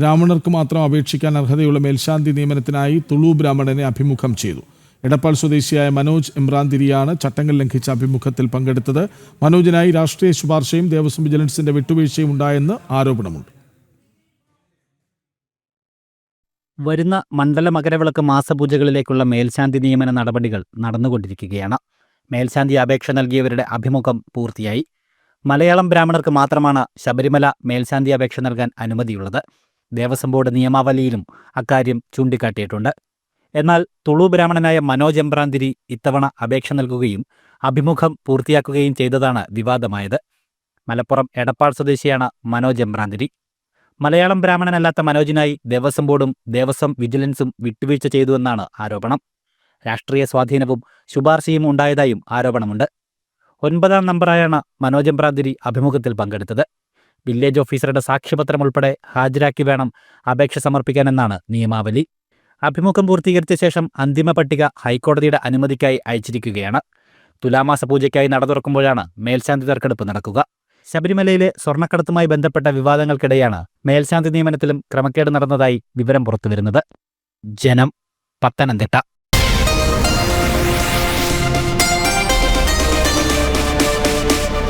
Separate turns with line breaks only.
ബ്രാഹ്മണർക്ക് മാത്രം അപേക്ഷിക്കാൻ അർഹതയുള്ള മേൽശാന്തി നിയമനത്തിനായി തുളു ബ്രാഹ്മണനെ അഭിമുഖം ചെയ്തു. എടപ്പാൾ സ്വദേശിയായ മനോജ് ഇമ്രാന്തിരിയാണ് ചട്ടങ്ങൾ ലംഘിച്ച അഭിമുഖത്തിൽ പങ്കെടുത്തത്. മനോജിനായി രാഷ്ട്രീയ ശുപാർശയും ദേവസ്വം വിജിലൻസിന്റെ വിട്ടുവീഴ്ചയും ഉണ്ടായെന്ന് ആരോപണമുണ്ട്.
വരുന്ന മണ്ഡല മകരവിളക്ക് മാസപൂജകളിലേക്കുള്ള മേൽശാന്തി നിയമന നടപടികൾ നടന്നുകൊണ്ടിരിക്കുകയാണ്. മേൽശാന്തി അപേക്ഷ നൽകിയവരുടെ അഭിമുഖം പൂർത്തിയായി. മലയാളം ബ്രാഹ്മണർക്ക് മാത്രമാണ് ശബരിമല മേൽശാന്തി അപേക്ഷ നൽകാൻ അനുമതിയുള്ളത്. ദേവസ്വം ബോർഡ് നിയമാവലിയിലും അക്കാര്യം ചൂണ്ടിക്കാട്ടിയിട്ടുണ്ട്. എന്നാൽ തുളു ബ്രാഹ്മണനായ മനോജ് എംബ്രാന്തിരി ഇത്തവണ അപേക്ഷ നൽകുകയും അഭിമുഖം പൂർത്തിയാക്കുകയും ചെയ്തതാണ് വിവാദമായത്. മലപ്പുറം എടപ്പാൾ സ്വദേശിയാണ് മനോജ് എംബ്രാന്തിരി. മലയാളം ബ്രാഹ്മണനല്ലാത്ത മനോജിനായി ദേവസ്വം ബോർഡും ദേവസ്വം വിജിലൻസും വിട്ടുവീഴ്ച ചെയ്തുവെന്നാണ് ആരോപണം. രാഷ്ട്രീയ സ്വാധീനവും ശുപാർശയും ഉണ്ടായതായും ആരോപണമുണ്ട്. ഒൻപതാം നമ്പറായാണ് മനോജ് എംബ്രാന്തിരി അഭിമുഖത്തിൽ പങ്കെടുത്തത്. വില്ലേജ് ഓഫീസറുടെ സാക്ഷ്യപത്രം ഉൾപ്പെടെ ഹാജരാക്കി വേണം അപേക്ഷ സമർപ്പിക്കാനെന്നാണ് നിയമാവലി. അഭിമുഖം പൂർത്തീകരിച്ച ശേഷം അന്തിമ പട്ടിക ഹൈക്കോടതിയുടെ അനുമതിക്കായി അയച്ചിരിക്കുകയാണ്. തുലാമാസ പൂജയ്ക്കായി നട തുറക്കുമ്പോഴാണ് മേൽശാന്തി തെരഞ്ഞെടുപ്പ് നടക്കുക. ശബരിമലയിലെ സ്വർണക്കടത്തുമായി ബന്ധപ്പെട്ട വിവാദങ്ങൾക്കിടെയാണ് മേൽശാന്തി നിയമനത്തിലും ക്രമക്കേട് നടന്നതായി വിവരം പുറത്തുവരുന്നത്. ജനം പത്തനംതിട്ട.